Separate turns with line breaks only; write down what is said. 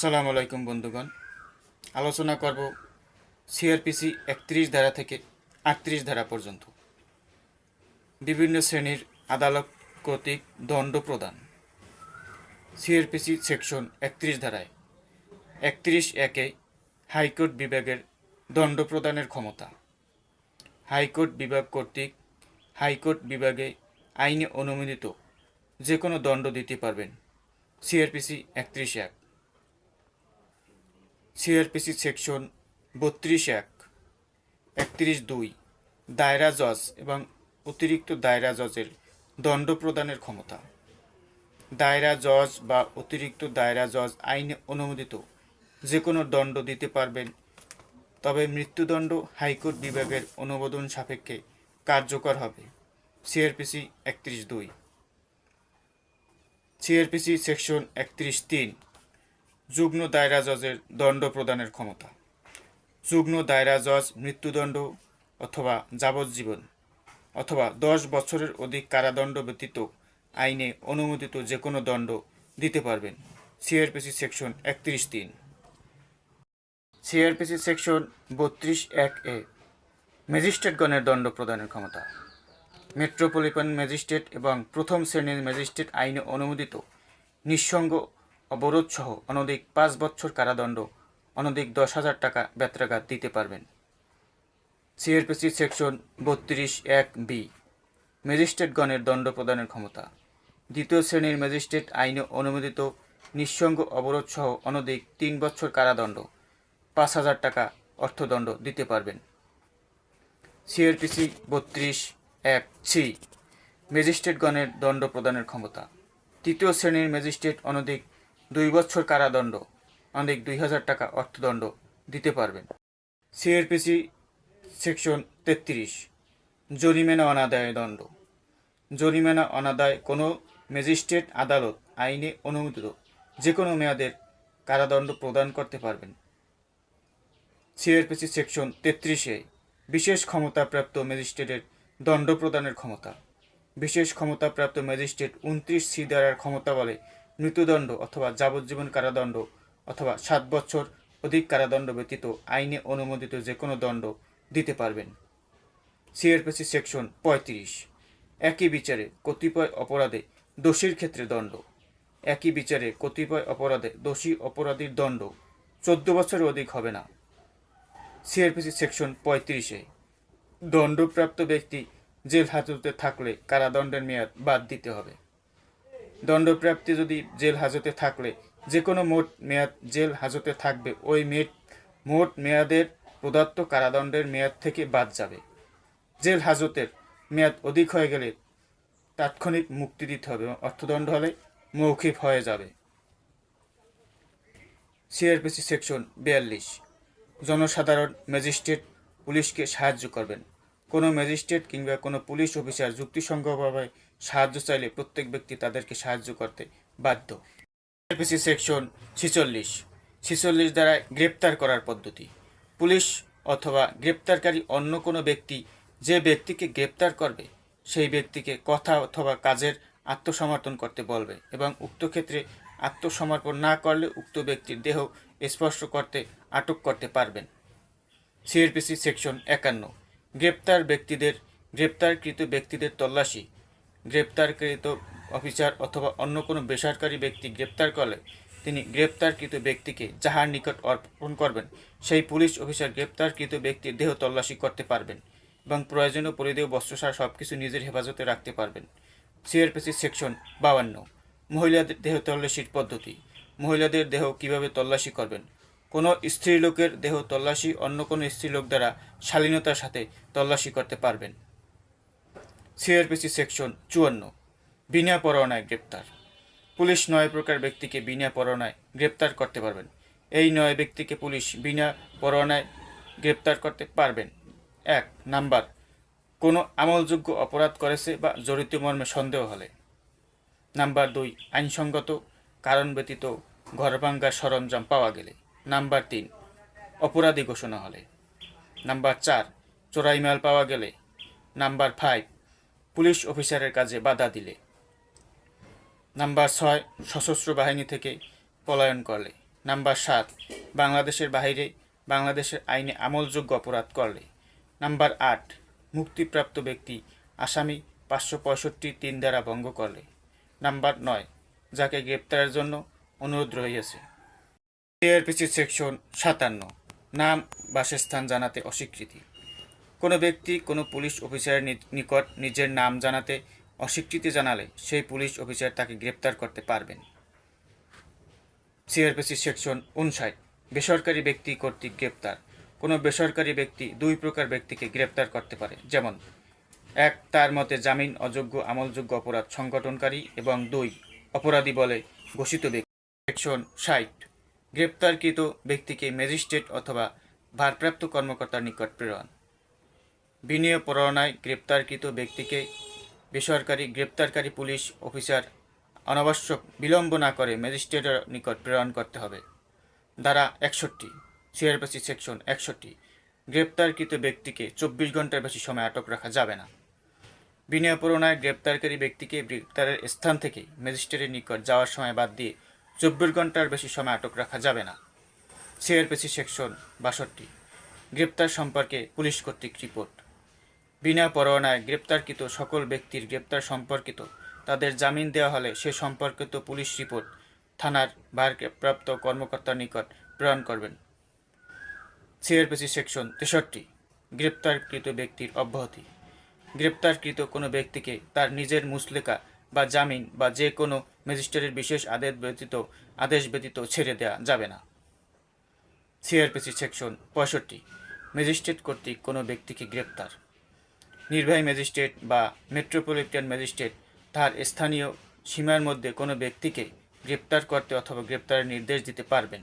সালাম আলাইকুম বন্ধুগণ। আলোচনা করব সিআরপিসি একত্রিশ ধারা থেকে আটত্রিশ ধারা পর্যন্ত। বিভিন্ন শ্রেণির আদালত কর্তৃক দণ্ড প্রদান। সিআরপিসি সেকশন একত্রিশ ধারায় একত্রিশ একে হাইকোর্ট বিভাগের দণ্ড প্রদানের ক্ষমতা। হাইকোর্ট বিভাগ কর্তৃক হাইকোর্ট বিভাগে আইনে অনুমোদিত যে কোনো দণ্ড দিতে পারবেন। সিআরপিসি একত্রিশ এক। সিআরপিসি সেকশন বত্রিশ এক, একত্রিশ দুই, দায়রা জজ এবং অতিরিক্ত দায়রা জজের দণ্ড প্রদানের ক্ষমতা। দায়রা জজ বা অতিরিক্ত দায়রা জজ আইনে অনুমোদিত যে কোনো দণ্ড দিতে পারবেন, তবে মৃত্যুদণ্ড হাইকোর্ট বিভাগের অনুমোদন সাপেক্ষে কার্যকর হবে। সিআরপিসি একত্রিশ দুই। সিআরপিসি সেকশন একত্রিশ তিন যুগ্ম দায়রা জজের দণ্ড প্রদানের ক্ষমতা। যুগ্ম দায়রা জজ মৃত্যুদণ্ড অথবা যাবজ্জীবন অথবা দশ বছরের অধিক কারাদণ্ড ব্যতীত আইনে অনুমোদিত যে কোনো দণ্ড দিতে পারবেন। সিআরপিসি সেকশন একত্রিশ তিন। সিআরপিসি সেকশন বত্রিশ এক এ। ম্যাজিস্ট্রেটগণের দণ্ড প্রদানের ক্ষমতা। মেট্রোপলিটন ম্যাজিস্ট্রেট এবং প্রথম শ্রেণির ম্যাজিস্ট্রেট আইনে অনুমোদিত নিঃসঙ্গ অবরোধ সহ অনধিক পাঁচ বছর কারাদণ্ড, অনধিক দশ হাজার টাকা বেত্রাঘাত দিতে পারবেন। সিআরপিসি সেকশন বত্রিশ এক বি, ম্যাজিস্ট্রেটগণের দণ্ড প্রদানের ক্ষমতা। দ্বিতীয় শ্রেণির ম্যাজিস্ট্রেট আইনে অনুমোদিত নিঃসঙ্গ অবরোধ সহ অনধিক তিন বছর কারাদণ্ড, পাঁচ হাজার টাকা অর্থদণ্ড দিতে পারবেন। সিআরপিসি বত্রিশ এক সি, ম্যাজিস্ট্রেটগণের দণ্ড প্রদানের ক্ষমতা। তৃতীয় শ্রেণির ম্যাজিস্ট্রেট অনধিক দুই বছর কারাদণ্ড, অনেক দুই হাজার টাকা অর্থদণ্ড দিতে পারবেন। সিআরপিসি সেকশন তেত্রিশ, জরিমানা অনাদায় দণ্ড। জরিমানা অনাদায় কোনো ম্যাজিস্ট্রেট আদালত, আইনে অনুমোদিত যে কোনো মেয়াদের কারাদণ্ড প্রদান করতে পারবেন। সিআরপিসি সেকশন তেত্রিশে, বিশেষ ক্ষমতাপ্রাপ্ত ম্যাজিস্ট্রেটের দণ্ড প্রদানের ক্ষমতা। বিশেষ ক্ষমতাপ্রাপ্ত ম্যাজিস্ট্রেট উনত্রিশ সি দ্বারার ক্ষমতা বলে মৃত্যুদণ্ড অথবা যাবজ্জীবন কারাদণ্ড অথবা সাত বছর অধিক কারাদণ্ড ব্যতীত আইনে অনুমোদিত যে কোনো দণ্ড দিতে পারবেন। সিআরপিসি সেকশন পঁয়ত্রিশ। একই বিচারে কতিপয় অপরাধে দোষীর ক্ষেত্রে দণ্ড। একই বিচারে কতিপয় অপরাধে দোষী অপরাধীর দণ্ড চোদ্দ বছরের অধিক হবে না। সিআরপিসি সেকশন পঁয়ত্রিশে। দণ্ডপ্রাপ্ত ব্যক্তি জেল হাজতে থাকলে কারাদণ্ডের মেয়াদ বাদ দিতে হবে। দণ্ডপ্রাপ্তি যদি জেল হাজতে থাকলে যে কোনো মোট মেয়াদ জেল হাজতে থাকবে, ওই মেট, মোট মেয়াদের প্রদত্ত কারাদণ্ডের মেয়াদ থেকে বাদ যাবে। জেল হাজতের মেয়াদ অধিক হয়ে গেলে তাৎক্ষণিক মুক্তি দিতে হবে, অর্থদণ্ড হলে মৌখিক হয়ে যাবে। সিআরপিসি সেকশন বিয়াল্লিশ। জনসাধারণ ম্যাজিস্ট্রেট পুলিশকে সাহায্য করবেন। কোনো ম্যাজিস্ট্রেট কিংবা কোনো পুলিশ অফিসার যুক্তিসঙ্গতভাবে সাহায্য চাইলে প্রত্যেক ব্যক্তি তাদেরকে সাহায্য করতে বাধ্য। সিআরপিসি সেকশন ছিচল্লিশ। ছিচল্লিশ দ্বারা গ্রেপ্তার করার পদ্ধতি। পুলিশ অথবা গ্রেপ্তারকারী অন্য কোনো ব্যক্তি যে ব্যক্তিকে গ্রেপ্তার করবে, সেই ব্যক্তিকে কথা অথবা কাজের আত্মসমর্পণ করতে বলবে এবং উক্ত ক্ষেত্রে আত্মসমর্পণ না করলে উক্ত ব্যক্তির দেহ স্পর্শ করতে, আটক করতে পারবেন। সিআরপিসি সেকশন একান্ন। গ্রেপ্তার ব্যক্তিদের, গ্রেপ্তারকৃত ব্যক্তিদের তল্লাশি। গ্রেপ্তারকৃত অফিসার অথবা অন্য কোনো বেসরকারি ব্যক্তি গ্রেপ্তার করলে তিনি গ্রেপ্তারকৃত ব্যক্তিকে যাহার নিকট অর্পণ করবেন, সেই পুলিশ অফিসার গ্রেপ্তারকৃত ব্যক্তির দেহ তল্লাশি করতে পারবেন এবং প্রয়োজনীয় পরিদেহ বস্ত্রসার সব কিছু নিজের হেফাজতে রাখতে পারবেন। সিআরপিসি সেকশন বাউান্ন মহিলাদের দেহ তল্লাশির পদ্ধতি। মহিলাদের দেহ কীভাবে তল্লাশি করবেন? কোনো স্ত্রীলোকের দেহ তল্লাশি অন্য কোনো স্ত্রীলোক দ্বারা শালীনতার সাথে তল্লাশি করতে পারবেন। সিআরপিসি সেকশন চুয়ান্ন, বিনা পরোয়ানায় গ্রেপ্তার। পুলিশ নয় প্রকার ব্যক্তিকে বিনা পরোয়ানায় গ্রেপ্তার করতে পারবেন। এই নয় ব্যক্তিকে পুলিশ বিনা পরোয়ানায় গ্রেপ্তার করতে পারবেন। এক, নাম্বার, কোনো আমলযোগ্য অপরাধ করেছে বা জড়িত মর্মে সন্দেহ হলে। নাম্বার দুই, আইনসঙ্গত কারণ ব্যতীত ঘরভাঙ্গা সরঞ্জাম পাওয়া গেলে। নাম্বার তিন, অপরাধী ঘোষণা হলে। নাম্বার চার চোরাই মাল পাওয়া গেলে। নাম্বার ফাইভ পুলিশ অফিসারের কাজে বাধা দিলে। নাম্বার ছয়, সশস্ত্র বাহিনী থেকে পলায়ন করলে। নাম্বার সাত, বাংলাদেশের বাইরে বাংলাদেশের আইনে আমলযোগ্য অপরাধ করলে। নাম্বার আট, মুক্তিপ্রাপ্ত ব্যক্তি আসামি পাঁচশো পঁয়ষট্টি তিন দ্বারা ভঙ্গ করলে। নাম্বার নয়, যাকে গ্রেপ্তারের জন্য অনুরোধ রয়েছে এআরপিসি সেকশন সাতান্ন, নাম, বাসস্থান জানাতে অস্বীকৃতি। কোনো ব্যক্তি কোনো পুলিশ অফিসারের নিকট নিজের নাম জানাতে অস্বীকৃতি জানালে সেই পুলিশ অফিসার তাকে গ্রেপ্তার করতে পারবেন। সিআরপিসি সেকশন উনষাট, বেসরকারি ব্যক্তি কর্তৃক গ্রেপ্তার। কোনো বেসরকারি ব্যক্তি দুই প্রকার ব্যক্তিকে গ্রেপ্তার করতে পারে। যেমন, এক, তার মতে জামিন অযোগ্য, আমলযোগ্য অপরাধ সংগঠনকারী এবং দুই, অপরাধী বলে ঘোষিত ব্যক্তি। সেকশন ষাট, গ্রেপ্তারকৃত ব্যক্তিকে ম্যাজিস্ট্রেট অথবা ভারপ্রাপ্ত কর্মকর্তার নিকট প্রেরণ। বিনিয়োগ প্ররণায় গ্রেপ্তারকৃত ব্যক্তিকে বেসরকারি গ্রেপ্তারকারী পুলিশ অফিসার অনাবশ্যক বিলম্ব না করে ম্যাজিস্ট্রেটের নিকট প্রেরণ করতে হবে। দ্বারা একষট্টি, সিআরপিসি সেকশন একষট্টি, গ্রেপ্তারকৃত ব্যক্তিকে চব্বিশ ঘণ্টার বেশি সময় আটক রাখা যাবে না। বিনয় প্রণায় গ্রেপ্তারকারী ব্যক্তিকে গ্রেপ্তারের স্থান থেকে ম্যাজিস্ট্রেটের নিকট যাওয়ার সময় বাদ দিয়ে চব্বিশ ঘণ্টার বেশি সময় আটক রাখা যাবে না। সিআরপিসি সেকশন বাষট্টি, গ্রেপ্তার সম্পর্কে পুলিশ কর্তৃক রিপোর্ট। বিনা পরোয়ানায় গ্রেপ্তারকৃত সকল ব্যক্তির গ্রেপ্তার সম্পর্কিত, তাদের জামিন দেওয়া হলে সে সম্পর্কিত পুলিশ রিপোর্ট থানার ভারপ্রাপ্ত কর্মকর্তার নিকট প্রেরণ করবেন। সিআরপিসি সেকশন তেষট্টি, গ্রেপ্তারকৃত ব্যক্তির অব্যাহতি। গ্রেপ্তারকৃত কোনো ব্যক্তিকে তার নিজের মুসলেকা বা জামিন বা যে কোনো ম্যাজিস্ট্রেটের বিশেষ আদেশ ব্যতীত আদেশ ব্যতীত ছেড়ে দেওয়া যাবে না। সিআরপিসি সেকশন পঁয়ষট্টি, ম্যাজিস্ট্রেট কর্তৃক কোনো ব্যক্তিকে গ্রেপ্তার। নির্বাহী ম্যাজিস্ট্রেট বা মেট্রোপলিটন ম্যাজিস্ট্রেট তার স্থানীয় সীমার মধ্যে কোনো ব্যক্তিকে গ্রেপ্তার করতে অথবা গ্রেপ্তারের নির্দেশ দিতে পারবেন।